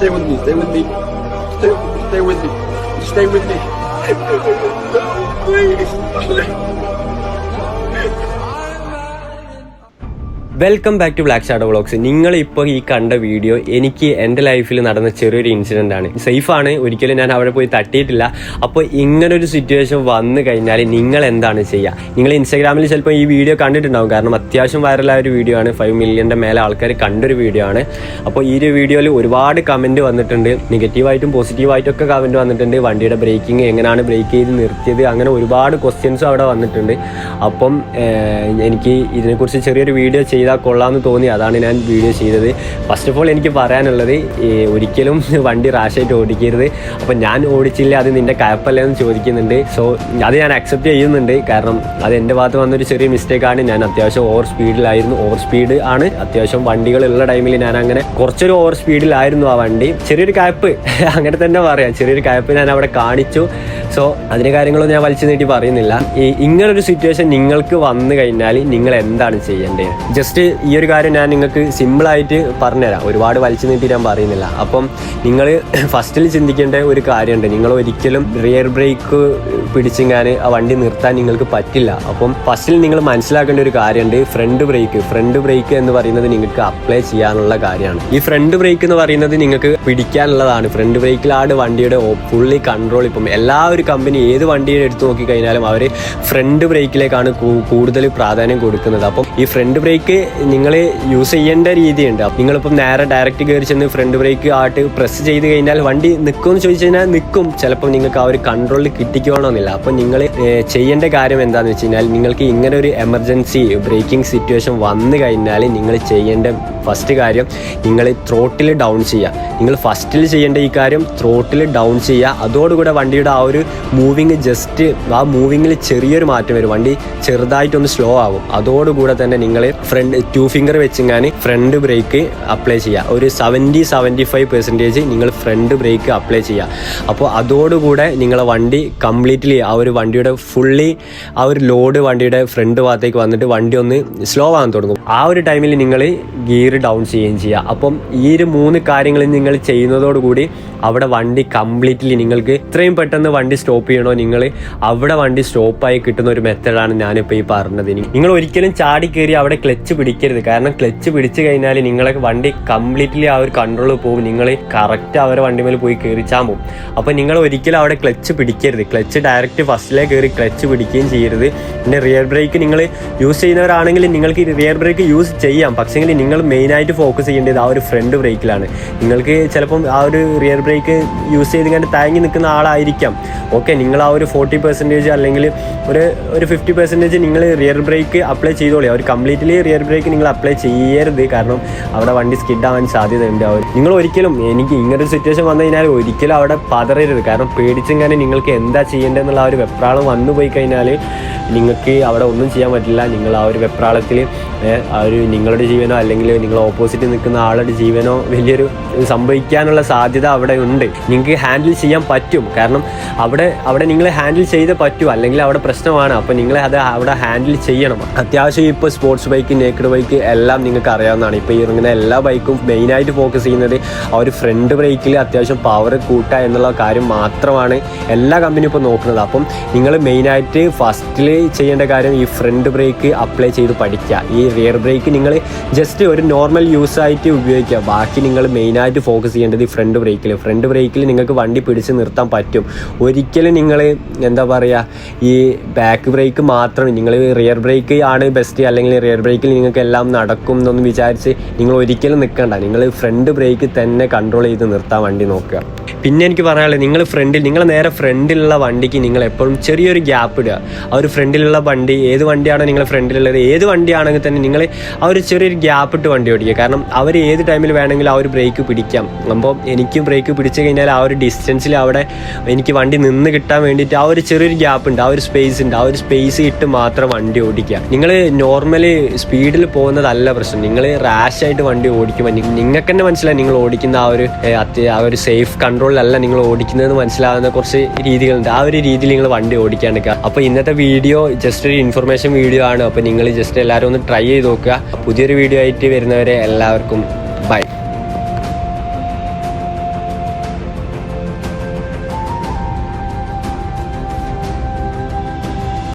stay with me, stay with me. Stay, stay with me. Stay with me. No, please. Welcome back to black shadow vlogs നിങ്ങൾ ഇപ്പോൾ ഈ കണ്ട video എനിക്ക് എന്റെ ലൈഫിൽ നടന്ന ചെറിയൊരു ഇൻസിഡന്റ് ആണ്. സേഫാണ് ഒരിക്കലും ഞാൻ അവിടെ പോയി തട്ടിയിട്ടില്ല. അപ്പോൾ ഇങ്ങനൊരു സിറ്റുവേഷൻ വന്നു കഴിഞ്ഞാൽ നിങ്ങൾ എന്താണ് ചെയ്യുക? നിങ്ങൾ ഇൻസ്റ്റാഗ്രാമിൽ ചിലപ്പോൾ ഈ വീഡിയോ കണ്ടിട്ടുണ്ടാവും. കാരണം അത്യാവശ്യം വൈറലായ ഒരു വീഡിയോ ആണ്. ഫൈവ് മില്യന്റെ മേലെ ആൾക്കാർ കണ്ടൊരു വീഡിയോ ആണ്. അപ്പോൾ ഈ ഒരു വീഡിയോയിൽ ഒരുപാട് കമന്റ് വന്നിട്ടുണ്ട്. നെഗറ്റീവായിട്ടും പോസിറ്റീവായിട്ടൊക്കെ കമന്റ് വന്നിട്ടുണ്ട്. വണ്ടിയുടെ ബ്രേക്കിംഗ് എങ്ങനെയാണ് ബ്രേക്ക് ചെയ്ത് നിർത്തിയത്? അങ്ങനെ ഒരുപാട് ക്വസ്റ്റ്യൻസും അവിടെ വന്നിട്ടുണ്ട്. അപ്പം എനിക്ക് ഇതിനെക്കുറിച്ച് ചെറിയൊരു വീഡിയോ ചെയ്താൽ കൊള്ളാമെന്ന് തോന്നി. അതാണ് ഞാൻ വീഡിയോ ചെയ്തത്. ഫസ്റ്റ് ഓഫ് ഓൾ എനിക്ക് പറയാനുള്ളത് ഒരിക്കലും വണ്ടി റാഷായിട്ട് ഓടിക്കരുത്. അപ്പം ഞാൻ ഓടിച്ചില്ല അത് നിന്റെ കയപ്പല്ലേ എന്ന് ചോദിക്കുന്നുണ്ട്. സോ അത് ഞാൻ അക്സെപ്റ്റ് ചെയ്യുന്നുണ്ട്. കാരണം അത് എന്റെ ഭാഗത്ത് വന്നൊരു ചെറിയ മിസ്റ്റേക്കാണ് ഞാൻ അത്യാവശ്യം ഓവർ സ്പീഡിലായിരുന്നു ഓവർ സ്പീഡ് ആണ്. അത്യാവശ്യം വണ്ടികളുള്ള ടൈമിൽ ഞാൻ അങ്ങനെ കുറച്ചൊരു ഓവർ സ്പീഡിലായിരുന്നു ആ വണ്ടി. ചെറിയൊരു കയപ്പ് അങ്ങനെ തന്നെ പറയാം. ചെറിയൊരു കയപ്പ് ഞാൻ അവിടെ കാണിച്ചു. സോ അതിന്റെ കാര്യങ്ങളൊന്നും ഞാൻ വലിച്ചു നീട്ടി പറയുന്നില്ല. ഈ ഇങ്ങനൊരു സിറ്റുവേഷൻ നിങ്ങൾക്ക് വന്നു കഴിഞ്ഞാൽ നിങ്ങൾ എന്താണ് ചെയ്യേണ്ടത്? ജസ്റ്റ് ഈ ഒരു കാര്യം ഞാൻ നിങ്ങൾക്ക് സിമ്പിളായിട്ട് പറഞ്ഞുതരാം. ഒരുപാട് വലിച്ചു നീട്ടി ഞാൻ പറയുന്നില്ല. അപ്പം നിങ്ങൾ ഫസ്റ്റിൽ ചിന്തിക്കേണ്ട ഒരു കാര്യമുണ്ട്. നിങ്ങൾ ഒരിക്കലും റിയർ ബ്രേക്ക് പിടിച്ചിങ്ങാൻ ആ വണ്ടി നിർത്താൻ നിങ്ങൾക്ക് പറ്റില്ല. അപ്പം ഫസ്റ്റിൽ നിങ്ങൾ മനസ്സിലാക്കേണ്ട ഒരു കാര്യമുണ്ട്. ഫ്രണ്ട് ബ്രേക്ക് ഫ്രണ്ട് ബ്രേക്ക് എന്ന് പറയുന്നത് നിങ്ങൾക്ക് അപ്ലൈ ചെയ്യാനുള്ള കാര്യമാണ്. ഈ ഫ്രണ്ട് ബ്രേക്ക് എന്ന് പറയുന്നത് നിങ്ങൾക്ക് പിടിക്കാനുള്ളതാണ്. ഫ്രണ്ട് ബ്രേക്കിലാണ് വണ്ടിയുടെ ഫുള്ളി കൺട്രോൾ ഇപ്പം എല്ലാ ഒരു കമ്പനി ഏത് വണ്ടിയുടെ എടുത്തു നോക്കി കഴിഞ്ഞാലും അവർ ഫ്രണ്ട് ബ്രേക്കിലേക്കാണ് കൂടുതൽ പ്രാധാന്യം കൊടുക്കുന്നത്. അപ്പം ഈ ഫ്രണ്ട് ബ്രേക്ക് നിങ്ങൾ യൂസ് ചെയ്യേണ്ട രീതിയുണ്ട്. നിങ്ങളിപ്പം നേരെ ഡയറക്റ്റ് കയറി ചെന്ന് ഫ്രണ്ട് ബ്രേക്ക് ആയിട്ട് പ്രസ് ചെയ്ത് കഴിഞ്ഞാൽ വണ്ടി നിൽക്കുമെന്ന് ചോദിച്ചു കഴിഞ്ഞാൽ നിൽക്കും ചിലപ്പോൾ നിങ്ങൾക്ക് ആ ഒരു കൺട്രോളിൽ കിട്ടിക്കോണമെന്നില്ല അപ്പം നിങ്ങൾ ചെയ്യേണ്ട കാര്യം എന്താണെന്ന് വെച്ച് കഴിഞ്ഞാൽ നിങ്ങൾക്ക് ഇങ്ങനെ ഒരു എമർജൻസി ബ്രേക്കിംഗ് സിറ്റുവേഷൻ വന്നു കഴിഞ്ഞാൽ നിങ്ങൾ ചെയ്യേണ്ട ഫസ്റ്റ് കാര്യം നിങ്ങൾ ത്രോട്ടിൽ ഡൗൺ ചെയ്യുക നിങ്ങൾ ഫസ്റ്റിൽ ചെയ്യേണ്ട ഈ കാര്യം ത്രോട്ടിൽ ഡൗൺ ചെയ്യുക അതോടുകൂടെ വണ്ടിയുടെ ആ ഒരു മൂവിങ് ജസ്റ്റ് ആ മൂവിങ്ങിൽ ചെറിയൊരു മാറ്റം വരും. വണ്ടി ചെറുതായിട്ടൊന്ന് സ്ലോ ആകും അതോടുകൂടെ തന്നെ നിങ്ങൾ ഫ്രണ്ട് ടു ഫിംഗർ വെച്ചിങ്ങാൻ ഫ്രണ്ട് ബ്രേക്ക് അപ്ലൈ ചെയ്യുക ഒരു സെവന്റി സെവന്റി ഫൈവ് പെർസെന്റേജ് നിങ്ങൾ ഫ്രണ്ട് ബ്രേക്ക് അപ്ലൈ ചെയ്യുക അപ്പോൾ അതോടുകൂടെ നിങ്ങളെ വണ്ടി കംപ്ലീറ്റ്ലി ആ ഒരു വണ്ടിയുടെ ഫുള്ളി ആ ഒരു ലോഡ് വണ്ടിയുടെ ഫ്രണ്ട് ഭാഗത്തേക്ക് വന്നിട്ട് വണ്ടി ഒന്ന് സ്ലോ ആകാൻ തുടങ്ങും. ആ ഒരു ടൈമിൽ നിങ്ങൾ ഗിയർ ഡൗൺ ചെയ്യുകയും ചെയ്യുക അപ്പം ഈ ഒരു മൂന്ന് കാര്യങ്ങൾ നിങ്ങൾ ചെയ്യുന്നതോടുകൂടി അവിടെ വണ്ടി കംപ്ലീറ്റ്ലി നിങ്ങൾക്ക് ഇത്രയും പെട്ടെന്ന് വണ്ടി സ്റ്റോപ്പ് ചെയ്യണോ നിങ്ങൾ അവിടെ വണ്ടി സ്റ്റോപ്പായി കിട്ടുന്ന ഒരു മെത്തഡാണ് ഞാനിപ്പോൾ ഈ പറഞ്ഞത് നിങ്ങൾ ഒരിക്കലും ചാടി കയറി അവിടെ ക്ലച്ച് പിടിക്കരുത്. കാരണം ക്ലച്ച് പിടിച്ചു കഴിഞ്ഞാൽ നിങ്ങളെ വണ്ടി കംപ്ലീറ്റ്ലി ആ ഒരു കൺട്രോൾ പോകും. നിങ്ങൾ കറക്റ്റ് അവരെ വണ്ടി മേലെ പോയി കയറിച്ചാൽ പോകും അപ്പോൾ നിങ്ങൾ ഒരിക്കലും അവിടെ ക്ലച്ച് പിടിക്കരുത്. ക്ലച്ച് ഡയറക്റ്റ് ഫസ്റ്റിലേ കയറി ക്ലച്ച് പിടിക്കുകയും ചെയ്യരുത്. പിന്നെ റിയർ ബ്രേക്ക് നിങ്ങൾ യൂസ് ചെയ്യുന്നവരാണെങ്കിൽ നിങ്ങൾക്ക് റിയർ ബ്രേക്ക് യൂസ് ചെയ്യാം. പക്ഷേങ്കിൽ നിങ്ങൾ മെയിനായിട്ട് ഫോക്കസ് ചെയ്യേണ്ടത് ആ ഒരു ഫ്രണ്ട് ബ്രേക്കിലാണ് നിങ്ങൾക്ക് ചിലപ്പം ആ ഒരു റിയർ യൂസ് ചെയ്ത് ഇങ്ങനെ താങ്ങി നിൽക്കുന്ന ആളായിരിക്കാം. ഓക്കെ നിങ്ങൾ ആ ഒരു ഫോർട്ടി പെർസെന്റേജ് അല്ലെങ്കിൽ ഒരു ഒരു ഫിഫ്റ്റി പെർസെന്റേജ് നിങ്ങൾ റിയർ ബ്രേക്ക് അപ്ലൈ ചെയ്തോളി. ഒരു കംപ്ലീറ്റ്ലി റിയർ ബ്രേക്ക് നിങ്ങൾ അപ്ലൈ ചെയ്യരുത്. കാരണം അവിടെ വണ്ടി സ്കിഡ് ആവാൻ സാധ്യതയുണ്ട്. അവർ നിങ്ങൾ ഒരിക്കലും എനിക്ക് ഇങ്ങനൊരു സിറ്റുവേഷൻ വന്നു കഴിഞ്ഞാൽ ഒരിക്കലും അവിടെ പതറരുത്. കാരണം പേടിച്ചെങ്ങനെ നിങ്ങൾക്ക് എന്താ ചെയ്യേണ്ടതെന്നുള്ള ആ ഒരു വെപ്രാളം വന്നു പോയി കഴിഞ്ഞാൽ നിങ്ങൾക്ക് അവിടെ ഒന്നും ചെയ്യാൻ പറ്റില്ല. നിങ്ങൾ ആ ഒരു വെപ്രാളത്തിൽ ആ ഒരു നിങ്ങളുടെ ജീവനോ അല്ലെങ്കിൽ നിങ്ങൾ ഓപ്പോസിറ്റ് നിൽക്കുന്ന ആളുടെ ജീവനോ വലിയൊരു സംഭവിക്കാനുള്ള സാധ്യത അവിടെ ഉണ്ട്. നിങ്ങൾക്ക് ഹാൻഡിൽ ചെയ്യാൻ പറ്റും. കാരണം അവിടെ അവിടെ നിങ്ങൾ ഹാൻഡിൽ ചെയ്തേ പറ്റൂ. അല്ലെങ്കിൽ അവിടെ പ്രശ്നമാണ്. അപ്പോൾ നിങ്ങൾ അത് അവിടെ ഹാൻഡിൽ ചെയ്യണം. അത്യാവശ്യം ഇപ്പോൾ സ്പോർട്സ് ബൈക്ക് നേക്കഡ് ബൈക്ക് എല്ലാം നിങ്ങൾക്ക് അറിയാവുന്നതാണ്. ഇപ്പോൾ ഇറങ്ങുന്ന എല്ലാ ബൈക്കും മെയിനായിട്ട് ഫോക്കസ് ചെയ്യുന്നത് ആ ഒരു ഫ്രണ്ട് ബ്രേക്കിൽ അത്യാവശ്യം പവർ കൂട്ടുക എന്നുള്ള കാര്യം മാത്രമാണ് എല്ലാ കമ്പനിയും ഇപ്പോൾ നോക്കുന്നത്. അപ്പം നിങ്ങൾ മെയിനായിട്ട് ഫസ്റ്റിൽ ചെയ്യേണ്ട കാര്യം ഈ ഫ്രണ്ട് ബ്രേക്ക് അപ്ലൈ ചെയ്ത് പഠിക്കുക. ഈ റിയർ ബ്രേക്ക് നിങ്ങൾ ജസ്റ്റ് ഒരു നോർമൽ യൂസ് ആയിട്ട് ഉപയോഗിക്കുക. ബാക്കി നിങ്ങൾ മെയിനായിട്ട് ഫോക്കസ് ചെയ്യേണ്ടത് ഈ ഫ്രണ്ട് ബ്രേക്കിൽ ഫ്രണ്ട് ബ്രേക്കിൽ നിങ്ങൾക്ക് വണ്ടി പിടിച്ച് നിർത്താൻ പറ്റും. ഒരിക്കലും നിങ്ങൾ എന്താ പറയുക ഈ ബാക്ക് ബ്രേക്ക് മാത്രം നിങ്ങൾ റിയർ ബ്രേക്ക് ആണ് ബെസ്റ്റ് അല്ലെങ്കിൽ റിയർ ബ്രേക്കിൽ നിങ്ങൾക്ക് എല്ലാം നടക്കും എന്നൊന്നും വിചാരിച്ച് നിങ്ങൾ ഒരിക്കലും നിൽക്കണ്ട നിങ്ങൾ ഫ്രണ്ട് ബ്രേക്ക് തന്നെ കൺട്രോൾ ചെയ്ത് നിർത്താൻ വണ്ടി നോക്കുക. പിന്നെ എനിക്ക് പറയാനുള്ളത് നിങ്ങൾ ഫ്രണ്ടിൽ നിങ്ങൾ നേരെ ഫ്രണ്ടിലുള്ള വണ്ടിക്ക് നിങ്ങൾ എപ്പോഴും ചെറിയൊരു ഗ്യാപ്പ് ഇടുക. ആ ഒരു ഫ്രണ്ടിലുള്ള വണ്ടി ഏത് വണ്ടിയാണോ നിങ്ങൾ ഫ്രണ്ടിലുള്ളത് ഏത് വണ്ടിയാണെങ്കിൽ തന്നെ നിങ്ങൾ ആ ഒരു ചെറിയൊരു ഗ്യാപ്പ് ഇട്ട് വണ്ടി ഓടിക്കുക. കാരണം അവർ ഏത് ടൈമിൽ വേണമെങ്കിലും ആ ഒരു ബ്രേക്ക് പിടിക്കാം. അപ്പോൾ എനിക്കും ബ്രേക്ക് പിടിച്ചു കഴിഞ്ഞാൽ ആ ഒരു ഡിസ്റ്റൻസിൽ അവിടെ എനിക്ക് വണ്ടി നിന്ന് കിട്ടാൻ വേണ്ടിയിട്ട് ആ ഒരു ചെറിയൊരു ഗ്യാപ്പ് ഉണ്ട് ആ ഒരു സ്പേസ് ഉണ്ട്. ആ ഒരു സ്പേസ് ഇട്ട് മാത്രം വണ്ടി ഓടിക്കുക. നിങ്ങൾ നോർമലി സ്പീഡിൽ പോകുന്നതല്ല പ്രശ്നം. നിങ്ങൾ റാഷായിട്ട് വണ്ടി ഓടിക്കുമ്പോൾ നിങ്ങൾക്ക് തന്നെ മനസ്സിലായി നിങ്ങൾ ഓടിക്കുന്ന ആ ഒരു ആ ഒരു സേഫ് കൺട്രോളിലല്ല നിങ്ങൾ ഓടിക്കുന്നതെന്ന് മനസ്സിലാവുന്ന കുറച്ച് രീതികളുണ്ട്. ആ ഒരു രീതിയിൽ നിങ്ങൾ വണ്ടി ഓടിക്കാൻ നിൽക്കുക. അപ്പോൾ ഇന്നത്തെ വീഡിയോ ജസ്റ്റ് ഒരു ഇൻഫർമേഷൻ വീഡിയോ ആണ്. അപ്പോൾ നിങ്ങൾ ജസ്റ്റ് എല്ലാവരും ഒന്ന് ട്രൈ ചെയ്ത് നോക്കുക. പുതിയൊരു വീഡിയോ ആയിട്ട് വരുന്നവരെ എല്ലാവർക്കും ബൈ